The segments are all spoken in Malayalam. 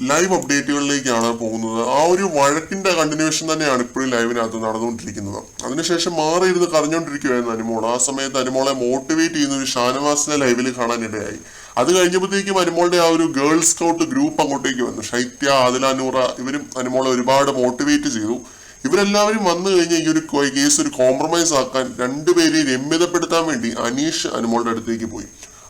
ലൈവ് അപ്ഡേറ്റുകളിലേക്കാണ് പോകുന്നത്. ആ ഒരു വഴക്കിന്റെ കണ്ടിന്യൂഷൻ തന്നെയാണ് ഇപ്പോഴും ലൈവിനകത്ത് നടന്നുകൊണ്ടിരിക്കുന്നത്. അതിനുശേഷം മാറി ഇരുന്ന് കരഞ്ഞുകൊണ്ടിരിക്കുകയായിരുന്നു അനുമോൾ. ആ സമയത്ത് അനുമോളെ മോട്ടിവേറ്റ് ചെയ്യുന്ന ഒരു ഷാനവാസിനെ ലൈവിൽ കാണാനിടയായി. അത് കഴിഞ്ഞപ്പോഴത്തേക്കും അനുമോളുടെ ആ ഒരു ഗേൾ സ്കൗട്ട് ഗ്രൂപ്പ് അങ്ങോട്ടേക്ക് വന്നു. ശൈത്യ ആദിലാനൂറ ഇവരും അനുമോളെ ഒരുപാട് മോട്ടിവേറ്റ് ചെയ്തു. ഇവരെല്ലാവരും വന്നു കഴിഞ്ഞാൽ ഈ ഒരു കേസ് ഒരു കോംപ്രമൈസ് ആക്കാൻ രണ്ടുപേരെയും രമ്യതപ്പെടുത്താൻ വേണ്ടി അനീഷ് അനുമോളുടെ അടുത്തേക്ക് പോയി.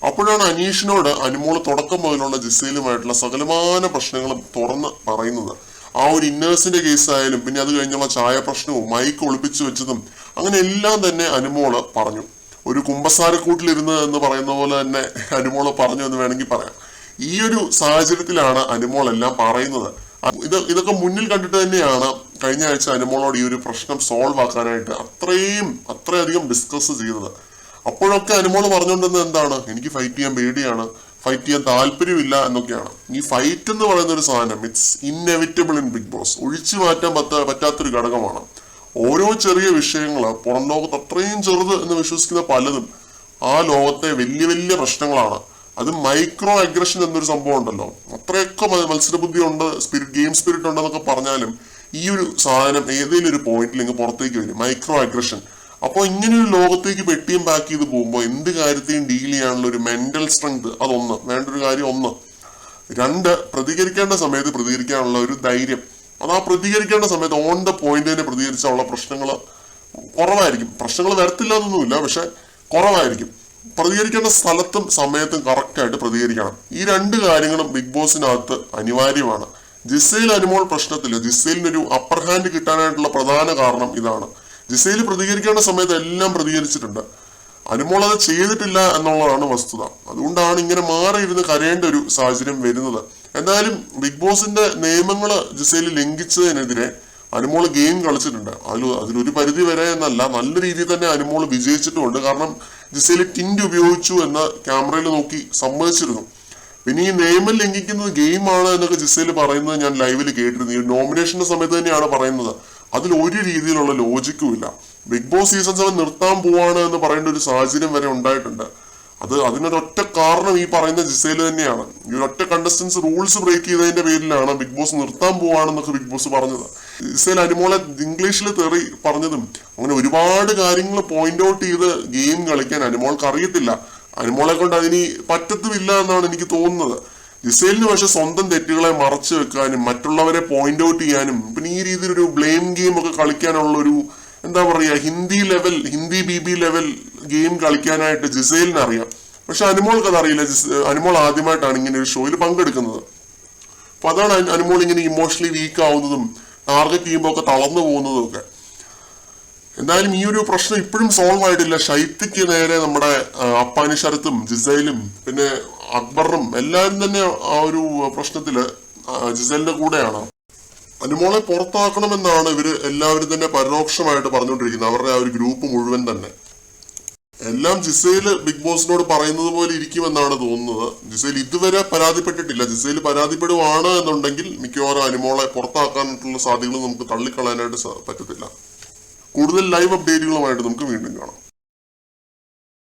അപ്പോഴാണ് അനീഷിനോട് അനുമോൾ തുടക്കം മുതലുള്ള ജിസയിലുമായിട്ടുള്ള സകലമാന പ്രശ്നങ്ങളും തുറന്ന് പറയുന്നത്. ആ ഒരു ഇന്നേഴ്സിന്റെ കേസായാലും പിന്നെ അത് കഴിഞ്ഞുള്ള ചായ പ്രശ്നവും മൈക്ക് ഒളിപ്പിച്ചു വെച്ചതും അങ്ങനെ എല്ലാം തന്നെ അനുമോൾ പറഞ്ഞു. ഒരു കുമ്പസാരക്കൂട്ടിലിരുന്ന് എന്ന് പറയുന്ന പോലെ തന്നെ അനുമോൾ പറഞ്ഞു എന്ന് വേണമെങ്കിൽ പറയാം. ഈ ഒരു സാഹചര്യത്തിലാണ് അനുമോൾ എല്ലാം പറയുന്നത്. ഇത് ഇതൊക്കെ മുന്നിൽ കണ്ടിട്ട് തന്നെയാണ് കഴിഞ്ഞ ആഴ്ച അനുമോളോട് ഈ ഒരു പ്രശ്നം സോൾവ് ആക്കാനായിട്ട് അത്രയും അത്രയധികം ഡിസ്കസ് ചെയ്തത്. അപ്പോഴൊക്കെ അനുമോൾ പറഞ്ഞുകൊണ്ടിരുന്നത് എന്താണ്? എനിക്ക് ഫൈറ്റ് ചെയ്യാൻ പേടിയാണ് ഫൈറ്റ് ചെയ്യാൻ താല്പര്യമില്ല എന്നൊക്കെയാണ്. ഈ ഫൈറ്റ് എന്ന് പറയുന്ന ഒരു സാധനം it's inevitable in Bigg Boss ഒഴിച്ചു മാറ്റാൻ പറ്റ പറ്റാത്തൊരു ഘടകമാണ്. ഓരോ ചെറിയ വിഷയങ്ങൾ പുറം ലോകത്ത് അത്രയും ചെറുത് എന്ന് വിശ്വസിക്കുന്ന പലതും ആ ലോകത്തെ വലിയ വലിയ പ്രശ്നങ്ങളാണ്. അത് മൈക്രോ അഗ്രഷൻ എന്നൊരു സംഭവം ഉണ്ടല്ലോ. അത്രയൊക്കെ മത്സരബുദ്ധി ഉണ്ട് സ്പിരിറ്റ് ഗെയിം സ്പിരിറ്റ് ഉണ്ടെന്നൊക്കെ പറഞ്ഞാലും ഈ ഒരു സാധനം ഏതെങ്കിലും ഒരു പോയിന്റിൽ ഇങ്ങ് പുറത്തേക്ക് വരും. മൈക്രോ അഗ്രഷൻ അപ്പോൾ ഇങ്ങനെ ഒരു ലോകത്തേക്ക് പെട്ടിയും പാക്ക് ചെയ്ത് പോകുമ്പോൾ എന്ത് കാര്യത്തെയും ഡീൽ ചെയ്യാനുള്ള ഒരു മെന്റൽ സ്ട്രെങ്ത് അതൊന്ന് വേണ്ട ഒരു കാര്യം ഒന്ന്. രണ്ട് പ്രതികരിക്കേണ്ട സമയത്ത് പ്രതികരിക്കാനുള്ള ഒരു ധൈര്യം. അത് ആ പ്രതികരിക്കേണ്ട സമയത്ത് ഓൺ ദ പോയിന്റ് തന്നെ പ്രതികരിച്ചുള്ള പ്രശ്നങ്ങൾ കുറവായിരിക്കും. പ്രശ്നങ്ങൾ വരത്തില്ല എന്നൊന്നുമില്ല പക്ഷെ കുറവായിരിക്കും. പ്രതികരിക്കേണ്ട സ്ഥലത്തും സമയത്തും കറക്റ്റായിട്ട് പ്രതികരിക്കണം. ഈ രണ്ട് കാര്യങ്ങളും ബിഗ് ബോസിനകത്ത് അനിവാര്യമാണ്. ജിസൈൽ അനുമോൾ പ്രശ്നത്തിൽ ജിസയിലിനൊരു അപ്പർ ഹാൻഡ് കിട്ടാനായിട്ടുള്ള പ്രധാന കാരണം ഇതാണ്. ജിസയിൽ പ്രതികരിക്കേണ്ട സമയത്ത് എല്ലാം പ്രതികരിച്ചിട്ടുണ്ട്. അനുമോൾ അത് ചെയ്തിട്ടില്ല എന്നുള്ളതാണ് വസ്തുത. അതുകൊണ്ടാണ് ഇങ്ങനെ മാറിയിരുന്ന് കരയേണ്ട ഒരു സാഹചര്യം വരുന്നത്. എന്തായാലും ബിഗ് ബോസിന്റെ നിയമങ്ങൾ ജിസയിൽ ലംഘിച്ചതിനെതിരെ അനുമോൾ ഗെയിം കളിച്ചിട്ടുണ്ട്. അതിൽ അതിലൊരു പരിധി വരെ എന്നല്ല നല്ല രീതിയിൽ തന്നെ അനുമോൾ വിജയിച്ചിട്ടുമുണ്ട്. കാരണം ജിസയിൽ ടിൻഡ് ഉപയോഗിച്ചു എന്ന് ക്യാമറയിൽ നോക്കി സമ്മതിച്ചിരുന്നു. പിന്നെ ഈ നിയമം ലംഘിക്കുന്നത് ഗെയിമാണ് എന്നൊക്കെ ജിസയിൽ പറയുന്നത് ഞാൻ ലൈവിൽ കേട്ടിരുന്നു. ഈ നോമിനേഷന്റെ സമയത്ത് തന്നെയാണ് പറയുന്നത്. അതിൽ ഒരു രീതിയിലുള്ള ലോജിക്കും ഇല്ല. ബിഗ് ബോസ് സീസൺ സെവൻ നിർത്താൻ പോവാണ് എന്ന് പറയേണ്ട ഒരു സാഹചര്യം വരെ ഉണ്ടായിട്ടുണ്ട്. അത് അതിനൊരൊറ്റ കാരണം ഈ പറയുന്ന ജിസയിൽ തന്നെയാണ്. ഈ ഒരൊറ്റ കണ്ടസ്റ്റൻസ് റൂൾസ് ബ്രേക്ക് ചെയ്തതിന്റെ പേരിലാണ് ബിഗ് ബോസ് നിർത്താൻ പോവാണെന്നൊക്കെ ബിഗ് ബോസ് പറഞ്ഞത്. ജിസയിൽ അനുമോളെ ഇംഗ്ലീഷിൽ തെറി പറഞ്ഞതും അങ്ങനെ ഒരുപാട് കാര്യങ്ങൾ പോയിന്റ് ഔട്ട് ചെയ്ത് ഗെയിം കളിക്കാൻ അനുമോൾക്ക് അറിയത്തില്ല. അനുമോളെ കൊണ്ട് അതിന് പറ്റത്തുമില്ല എന്നാണ് എനിക്ക് തോന്നുന്നത്. ജിസേലിന് പക്ഷെ സ്വന്തം തെറ്റുകളെ മറച്ചു വെക്കാനും മറ്റുള്ളവരെ പോയിന്റ് ഔട്ട് ചെയ്യാനും പിന്നെ ഈ രീതിയിൽ ഒരു ബ്ലെയിം ഗെയിം ഒക്കെ കളിക്കാനുള്ള ഒരു എന്താ പറയുക Hindi level Hindi B B level game കളിക്കാനായിട്ട് ജിസേലിന് അറിയാം പക്ഷെ അനുമോൾക്ക് അതറിയില്ല. അനുമോൾ ആദ്യമായിട്ടാണ് ഇങ്ങനെ ഒരു ഷോയിൽ പങ്കെടുക്കുന്നത്. അപ്പൊ അതാണ് അനുമോൾ ഇങ്ങനെ ഇമോഷണലി വീക്ക് ആവുന്നതും ടാർഗറ്റ് ചെയ്യുമ്പോൾ ഒക്കെ തളർന്നു പോകുന്നതും ഒക്കെ. എന്തായാലും ഈ ഒരു പ്രശ്നം ഇപ്പോഴും സോൾവ് ആയിട്ടില്ല. ഷൈത്തിക്ക് നേരെ നമ്മുടെ അപ്പാനി ശരത്തും ജിസൈലും പിന്നെ അക്ബറും എല്ലാവരും തന്നെ ആ ഒരു പ്രശ്നത്തിൽ ജിസലിന്റെ കൂടെയാണ്. അനുമോളെ പുറത്താക്കണമെന്നാണ് ഇവർ എല്ലാവരും തന്നെ പരോക്ഷമായിട്ട് പറഞ്ഞുകൊണ്ടിരിക്കുന്നത്. അവരുടെ ആ ഒരു ഗ്രൂപ്പ് മുഴുവൻ തന്നെ. എല്ലാം ജിസൈൽ ബിഗ് ബോസിനോട് പറയുന്നത് പോലെ ഇരിക്കുമെന്നാണ് തോന്നുന്നത്. ജിസൈൽ ഇതുവരെ പരാതിപ്പെട്ടിട്ടില്ല. ജിസൈൽ പരാതിപ്പെടുവാണ് എന്നുണ്ടെങ്കിൽ മിക്കവാറും അനുമോളെ പുറത്താക്കാനായിട്ടുള്ള സാധ്യതകൾ നമുക്ക് തള്ളിക്കളയാനായിട്ട് പറ്റത്തില്ല. കൂടുതൽ ലൈവ് അപ്ഡേറ്റുകളുമായിട്ട് നമുക്ക് വീണ്ടും കാണാം.